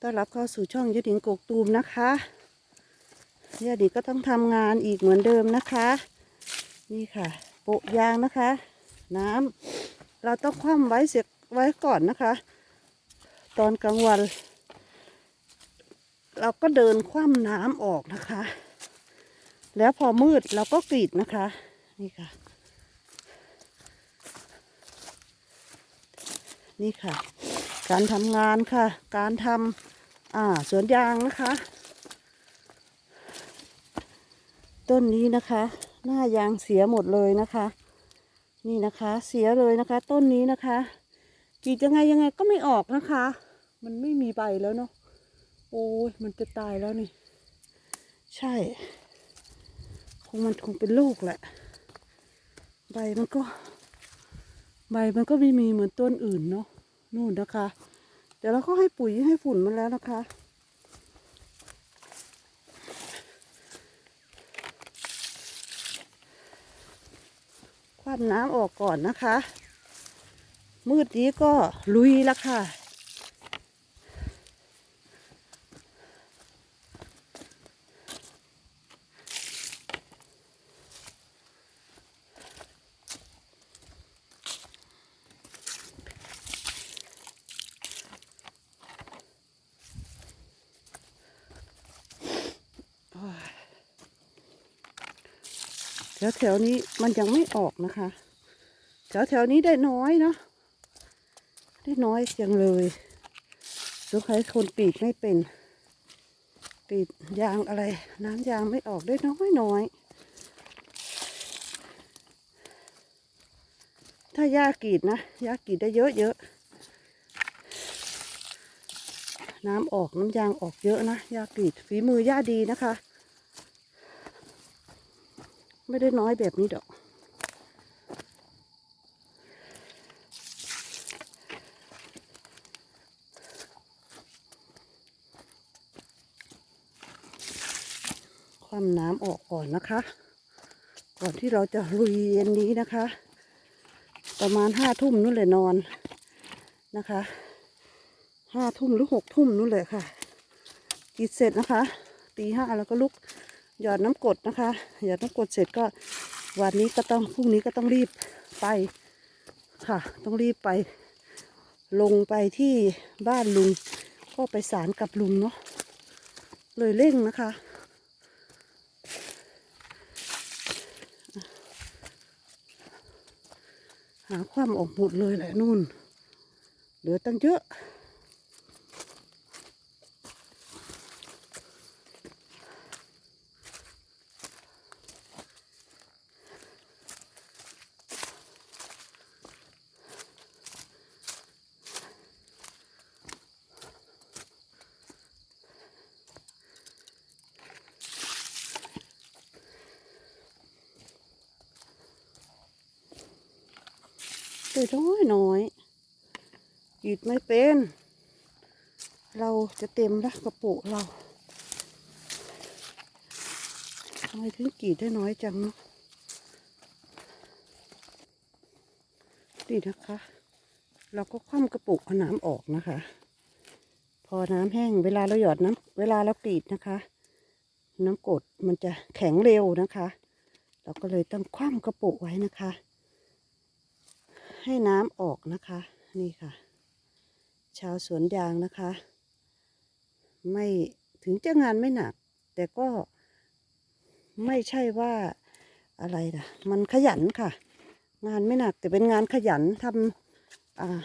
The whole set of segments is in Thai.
ต้อนรับเข้าสู่ช่องยะดิงกกตูมนะคะยะดิก็ต้องทำงานอีกเหมือนเดิมนะคะ นี่ค่ะ โปะยางนะคะ น้ำเราต้องคว่ำไว้เสียไว้ก่อนนะคะ ตอนกลางวัน เราก็เดินคว่ำน้ำออกนะคะ แล้วพอมืดเราก็กรีดนะคะ นี่ค่ะ นี่ค่ะ การทำงานค่ะ การทำอ่าสวนยางนะคะ ต้นนี้นะคะ หน้ายางเสียหมดเลยนะคะ นี่นะคะเสียเลยนะคะ ต้นนี้นะคะกีดยังไงยังไงก็ไม่ออกนะคะ มันไม่มีใบแล้วเนาะโอ้ยมันจะตายแล้วนี่ ใช่ คงมันคงเป็นโรคแหละ ใบมันก็ ใบมันก็ไม่มีเหมือนต้นอื่นเนาะ นู่นนะคะ เดี๋ยวเราก็ให้ปุ๋ยให้ฝุ่นมันแล้วนะคะ คว่ำน้ำออกก่อนนะคะ มืดนี้ก็ลุยละค่ะ แถวแถวๆนี้มันยังไม่ออกนะคะแถวแถวๆนี้ได้น้อยเนาะได้น้อยจังเลยสงสัยคนปีดไม่เป็นปีดยางอะไร น้ำยางไม่ออกได้น้อยน้อยถ้าหญ้ากรีดนะหญ้ากรีดได้เยอะเยอะๆน้ำออกน้ำยางออกเยอะนะหญ้ากรีดฝีมือหญ้าดีนะคะ ไม่ได้น้อยแบบนี้ดอกความน้ำออกก่อนนะคะ ก่อนที่เราจะลุยเย็นนี้นะคะ ประมาณห้าทุ่มนู่นเลยนอนนะคะห้าทุ่มหรือหกทุ่มนู่นเลยค่ะกินเสร็จนะคะตีห้าแล้วก็ลุก หยอดน้ำกดนะคะ หยอดน้ำกดเสร็จก็วันนี้ก็ต้องพรุ่งนี้ก็ต้องรีบไปค่ะ ต้องรีบไป ลงไปที่บ้านลุง ก็ไปสารกับลุงเนาะเลยเร่งนะคะ หาความออกหมดเลยแหละนู่นเหลือตั้งเยอะ ตัวน้อยน้อยกรีดไม่เป็น เราจะเต็มละกระปุกเราทำไมถึงกรีดได้น้อยจังเนาะนี่นะคะ เราก็คว่ำกระปุกเอาน้ำออกนะคะ พอน้ำแห้งเวลาเราหยอดน้ำเวลาเรากรีดนะคะ น้ำกดมันจะแข็งเร็วนะคะ เราก็เลยต้องคว่ำกระปุกไว้นะคะ ให้น้ำออกนะคะ นี่ค่ะ ชาวสวนยางนะคะ ไม่ถึงจะงานไม่หนัก แต่ก็ไม่ใช่ว่าอะไรนะมันขยันค่ะ งานไม่หนักแต่เป็นงานขยันทำอา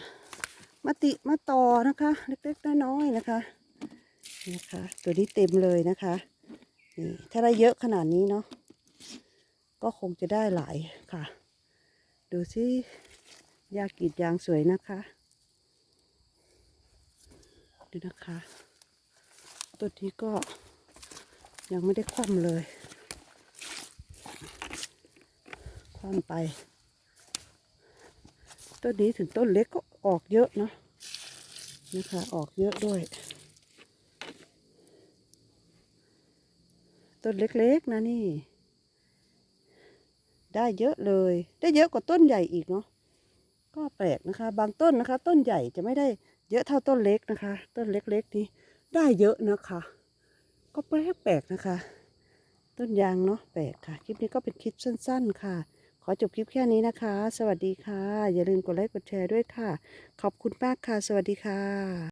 มติมะตอนะคะ เล็กๆน้อยๆนะคะนี่นะคะ ตัวนี้เต็มเลยนะคะนี่ถ้าได้เยอะขนาดนี้เนาะก็คงจะได้หลายค่ะ ดูสิ ยากรีดยางสวยนะคะ ดูนะคะ ต้นนี้ก็ยังไม่ได้คว่ำเลย คว่ำไป ต้นนี้ถึงต้นเล็กก็ออกเยอะเนาะนะคะ ออกเยอะด้วย ต้นเล็กๆนะนี่ ได้เยอะเลย ได้เยอะกว่าต้นใหญ่อีกเนาะ ก็แปลกนะคะ บางต้นนะคะ ต้นใหญ่จะไม่ได้เยอะเท่าต้นเล็กนะคะ ต้นเล็กๆนี้ได้เยอะนะคะ ก็แปลกแปลกๆนะคะ ต้นยางเนาะแปลกค่ะ คลิปนี้ก็เป็นคลิปสั้น ๆ ค่ะ ขอจบคลิปแค่นี้นะคะ สวัสดีค่ะ อย่าลืมกดไลค์กดแชร์ด้วยค่ะ ขอบคุณมากค่ะ สวัสดีค่ะ